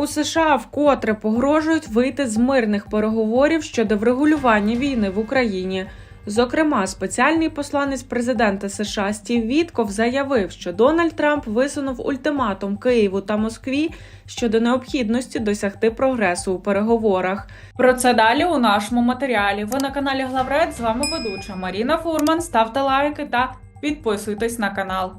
У США вкотре погрожують вийти з мирних переговорів щодо врегулювання війни в Україні. Зокрема, спеціальний посланець президента США Стів Вітков заявив, що Дональд Трамп висунув ультиматум Києву та Москві щодо необхідності досягти прогресу у переговорах. Про це далі у нашому матеріалі. Ви на каналі Главред. З вами ведуча Маріна Фурман. Ставте лайки та підписуйтесь на канал.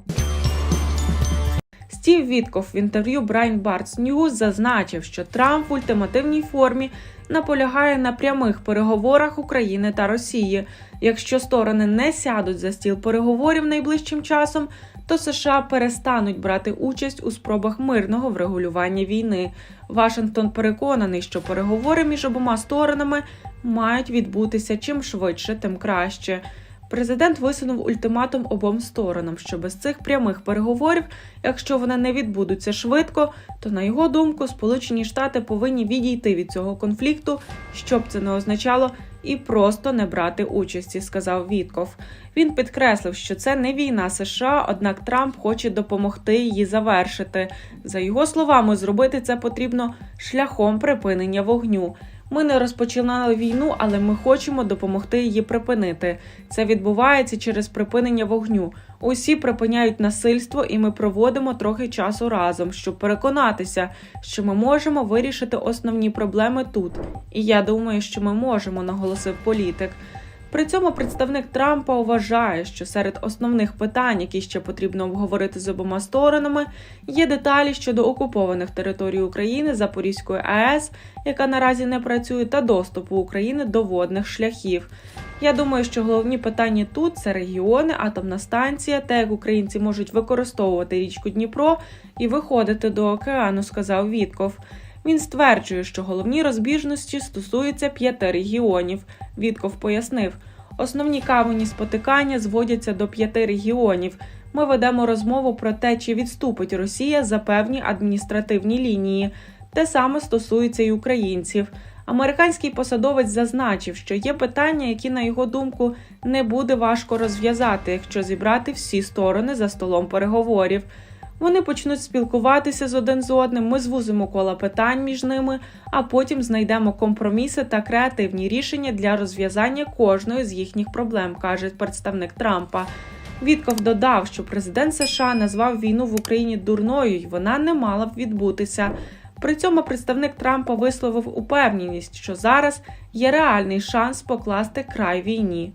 Стів Вітков в інтерв'ю Брайан-Бартс Ньюз зазначив, що Трамп в ультимативній формі наполягає на прямих переговорах України та Росії. Якщо сторони не сядуть за стіл переговорів найближчим часом, то США перестануть брати участь у спробах мирного врегулювання війни. Вашингтон переконаний, що переговори між обома сторонами мають відбутися чим швидше, тим краще. Президент висунув ультиматум обом сторонам, що без цих прямих переговорів, якщо вони не відбудуться швидко, то на його думку Сполучені Штати повинні відійти від цього конфлікту, що б це не означало, і просто не брати участі, сказав Вітков. Він підкреслив, що це не війна США, однак Трамп хоче допомогти її завершити. За його словами, зробити це потрібно шляхом припинення вогню. Ми не розпочинали війну, але ми хочемо допомогти її припинити. Це відбувається через припинення вогню. Усі припиняють насильство, і ми проводимо трохи часу разом, щоб переконатися, що ми можемо вирішити основні проблеми тут. І я думаю, що ми можемо, наголосив політик. При цьому представник Трампа вважає, що серед основних питань, які ще потрібно обговорити з обома сторонами, є деталі щодо окупованих територій України, Запорізької АЕС, яка наразі не працює, та доступу України до водних шляхів. Я думаю, що головні питання тут це регіони, атомна станція, те, як українці можуть використовувати річку Дніпро і виходити до океану, сказав Вітков. Він стверджує, що головні розбіжності стосуються п'яти регіонів. Вітков пояснив, основні камені спотикання зводяться до п'яти регіонів. Ми ведемо розмову про те, чи відступить Росія за певні адміністративні лінії. Те саме стосується й українців. Американський посадовець зазначив, що є питання, які, на його думку, не буде важко розв'язати, якщо зібрати всі сторони за столом переговорів. Вони почнуть спілкуватися з один з одним, ми звузимо кола питань між ними, а потім знайдемо компроміси та креативні рішення для розв'язання кожної з їхніх проблем, каже представник Трампа. Вітков додав, що президент США назвав війну в Україні дурною, і вона не мала б відбутися. При цьому представник Трампа висловив упевненість, що зараз є реальний шанс покласти край війні.